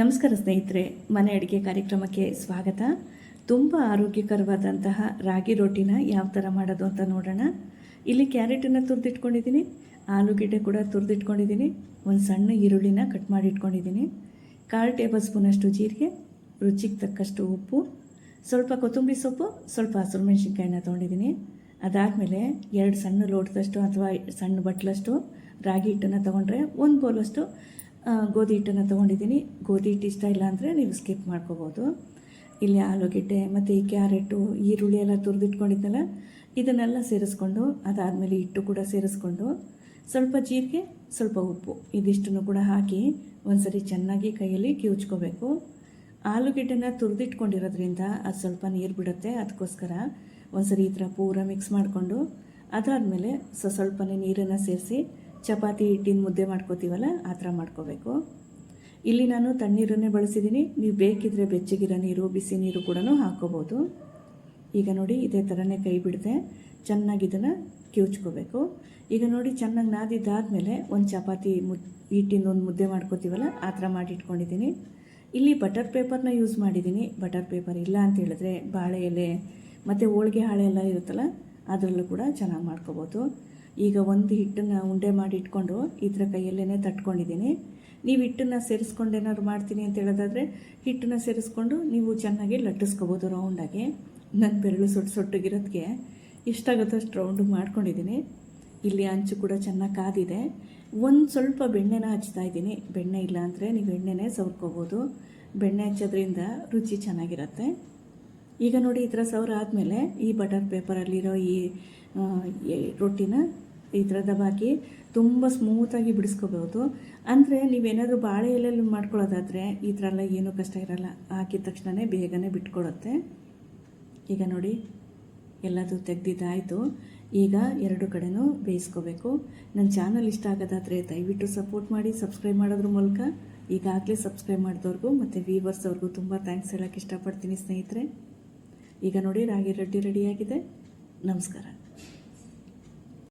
ನಮಸ್ಕಾರ ಸ್ನೇಹಿತರೆ, ಮನೆ ಅಡುಗೆ ಕಾರ್ಯಕ್ರಮಕ್ಕೆ ಸ್ವಾಗತ. ತುಂಬ ಆರೋಗ್ಯಕರವಾದಂತಹ ರಾಗಿ ರೊಟ್ಟಿನ ಯಾವ ಥರ ಮಾಡೋದು ಅಂತ ನೋಡೋಣ. ಇಲ್ಲಿ ಕ್ಯಾರೆಟನ್ನು ತುರಿದಿಟ್ಕೊಂಡಿದ್ದೀನಿ, ಆಲೂಗೆಡ್ಡೆ ಕೂಡ ತುರಿದಿಟ್ಕೊಂಡಿದ್ದೀನಿ, ಒಂದು ಸಣ್ಣ ಈರುಳ್ಳಿನ ಕಟ್ ಮಾಡಿ ಇಟ್ಕೊಂಡಿದ್ದೀನಿ ಕಾಲು ಟೇಬಲ್ ಸ್ಪೂನಷ್ಟು ಜೀರಿಗೆ, ರುಚಿಗೆ ತಕ್ಕಷ್ಟು ಉಪ್ಪು, ಸ್ವಲ್ಪ ಕೊತ್ತಂಬರಿ ಸೊಪ್ಪು, ಸ್ವಲ್ಪ ಹಸಿರು ಮೆಣಸಿನ್ಕಾಯಿನ ತೊಗೊಂಡಿದ್ದೀನಿ. ಅದಾದಮೇಲೆ ಎರಡು ಸಣ್ಣ ಲೋಟದಷ್ಟು ಅಥವಾ ಸಣ್ಣ ಬಟ್ಲಷ್ಟು ರಾಗಿ ಹಿಟ್ಟನ್ನು ತೊಗೊಂಡ್ರೆ ಒಂದು ಬೌಲಷ್ಟು ಗೋಧಿ ಹಿಟ್ಟನ್ನು ತೊಗೊಂಡಿದ್ದೀನಿ. ಗೋಧಿ ಹಿಟ್ಟು ಇಷ್ಟ ಇಲ್ಲ ಅಂದರೆ ನೀವು ಸ್ಕಿಪ್ ಮಾಡ್ಕೋಬೋದು. ಇಲ್ಲಿ ಆಲೂಗೆಡ್ಡೆ, ಮತ್ತು ಈ ಕ್ಯಾರೆಟು, ಈರುಳ್ಳಿ ಎಲ್ಲ ತುರಿದಿಟ್ಕೊಂಡಿದ್ದೆಲ್ಲ, ಇದನ್ನೆಲ್ಲ ಸೇರಿಸ್ಕೊಂಡು, ಅದಾದಮೇಲೆ ಹಿಟ್ಟು ಕೂಡ ಸೇರಿಸ್ಕೊಂಡು, ಸ್ವಲ್ಪ ಜೀರಿಗೆ, ಸ್ವಲ್ಪ ಉಪ್ಪು, ಇದಿಷ್ಟನ್ನು ಕೂಡ ಹಾಕಿ ಒಂದ್ಸರಿ ಚೆನ್ನಾಗಿ ಕೈಯಲ್ಲಿ ಕಿವುಚ್ಕೋಬೇಕು. ಆಲೂಗೆಡ್ಡೆನ ತುರಿದಿಟ್ಕೊಂಡಿರೋದ್ರಿಂದ ಅದು ಸ್ವಲ್ಪ ನೀರು ಬಿಡುತ್ತೆ. ಅದಕ್ಕೋಸ್ಕರ ಒಂದ್ಸರಿ ಈ ಥರ ಪೂರ ಮಿಕ್ಸ್ ಮಾಡಿಕೊಂಡು, ಅದಾದಮೇಲೆ ಸೊ, ಸ್ವಲ್ಪನೇ ನೀರನ್ನು ಸೇರಿಸಿ ಚಪಾತಿ ಹಿಟ್ಟಿನ ಮುದ್ದೆ ಮಾಡ್ಕೋತೀವಲ್ಲ, ಆ ಥರ ಮಾಡ್ಕೋಬೇಕು. ಇಲ್ಲಿ ನಾನು ತಣ್ಣೀರನ್ನೇ ಬಳಸಿದ್ದೀನಿ. ನೀವು ಬೇಕಿದ್ರೆ ಬೆಚ್ಚಗಿರೋ ನೀರು, ಬಿಸಿ ನೀರು ಕೂಡ ಹಾಕ್ಕೋಬೋದು ಈಗ ನೋಡಿ, ಇದೇ ಥರನೇ ಕೈ ಬಿಡದೆ ಚೆನ್ನಾಗಿ ಇದನ್ನು ಕಿವುಚ್ಕೋಬೇಕು. ಈಗ ನೋಡಿ, ಚೆನ್ನಾಗಿ ನಾದಿದ್ದಾದಮೇಲೆ ಒಂದು ಚಪಾತಿ ಮುದ್ ಹಿಟ್ಟಿನ ಒಂದು ಮುದ್ದೆ ಮಾಡ್ಕೋತೀವಲ್ಲ, ಆ ಥರ ಮಾಡಿ ಇಟ್ಕೊಂಡಿದ್ದೀನಿ ಇಲ್ಲಿ ಬಟರ್ ಪೇಪರ್ನ ಯೂಸ್ ಮಾಡಿದ್ದೀನಿ. ಬಟರ್ ಪೇಪರ್ ಇಲ್ಲ ಅಂತ ಹೇಳಿದ್ರೆ ಬಾಳೆ ಎಲೆ, ಮತ್ತು ಹೋಳಿಗೆ ಹಾಳೆ ಎಲ್ಲ ಇರುತ್ತಲ್ಲ, ಅದರಲ್ಲೂ ಕೂಡ ಚೆನ್ನಾಗಿ ಮಾಡ್ಕೋಬೋದು. ಈಗ ಒಂದು ಹಿಟ್ಟನ್ನು ಉಂಡೆ ಮಾಡಿ ಇಟ್ಕೊಂಡು ಈ ಥರ ಕೈಯಲ್ಲೇ ತಟ್ಕೊಂಡಿದ್ದೀನಿ. ನೀವು ಹಿಟ್ಟನ್ನು ಸೇರಿಸ್ಕೊಂಡು ಏನಾದ್ರು ಮಾಡ್ತೀನಿ ಅಂತ ಹೇಳೋದಾದರೆ ಹಿಟ್ಟನ್ನು ಸೇರಿಸ್ಕೊಂಡು ನೀವು ಚೆನ್ನಾಗಿ ಲಟ್ಟಿಸ್ಕೋಬೋದು ರೌಂಡಾಗಿ. ನನ್ನ ಬೆರಳು ಸೊಟ್ಟು ಸೊಟ್ಟಿಗಿರೋದಕ್ಕೆ ಎಷ್ಟಾಗುತ್ತೋ ಅಷ್ಟು ರೌಂಡು ಮಾಡ್ಕೊಂಡಿದ್ದೀನಿ. ಇಲ್ಲಿ ಅಂಚು ಕೂಡ ಚೆನ್ನಾಗಿ ಕಾದಿದೆ. ಒಂದು ಸ್ವಲ್ಪ ಬೆಣ್ಣೆನ ಹಚ್ತಾ ಇದ್ದೀನಿ. ಬೆಣ್ಣೆ ಇಲ್ಲ ಅಂದರೆ ನೀವು ಎಣ್ಣೆನೇ ಸವರ್ಕೋಬೋದು ಬೆಣ್ಣೆ ಹಚ್ಚೋದ್ರಿಂದ ರುಚಿ ಚೆನ್ನಾಗಿರುತ್ತೆ. ಈಗ ನೋಡಿ ಈ ಥರ ಸವ್ರಾದಮೇಲೆ ಆದಮೇಲೆ ಈ ಬಟರ್ ಪೇಪರಲ್ಲಿರೋ ಈ ರೊಟ್ಟಿನ ಈ ಥರದ ದಬಾಕಿ ತುಂಬ ಸ್ಮೂತಾಗಿ ಬಿಡಿಸ್ಕೋಬೋದು. ಅಂದರೆ ನೀವೇನಾದರೂ ಬಾಳೆ ಎಲೆಯಲ್ಲಿ ಮಾಡ್ಕೊಳ್ಳೋದಾದರೆ ಈ ಥರ ಎಲ್ಲ ಏನೂ ಕಷ್ಟ ಇರಲ್ಲ. ಹಾಕಿದ ತಕ್ಷಣವೇ ಬೇಗನೆ ಬಿಟ್ಕೊಡುತ್ತೆ. ಈಗ ನೋಡಿ, ಎಲ್ಲದು ತೆಗ್ದಿದ್ದಾಯಿತು. ಈಗ ಎರಡು ಕಡೆನೂ ಬೇಯಿಸ್ಕೋಬೇಕು. ನನ್ನ ಚಾನಲ್ ಇಷ್ಟ ಆಗೋದಾದರೆ ದಯವಿಟ್ಟು ಸಪೋರ್ಟ್ ಮಾಡಿ, ಸಬ್ಸ್ಕ್ರೈಬ್ ಮಾಡೋದ್ರ ಮೂಲಕ. ಈಗಾಗಲೇ ಸಬ್ಸ್ಕ್ರೈಬ್ ಮಾಡಿದವ್ರಿಗೂ ಮತ್ತು ವ್ಯೂವರ್ಸ್ ಅವ್ರಿಗೂ ತುಂಬ ಥ್ಯಾಂಕ್ಸ್ ಹೇಳೋಕ್ಕೆ ಇಷ್ಟಪಡ್ತೀನಿ ಸ್ನೇಹಿತರೆ. ಈಗ ನೋಡಿ ರಾಗಿ ರೆಡ್ಡಿ ರೆಡಿಯಾಗಿದೆ. ನಮಸ್ಕಾರ.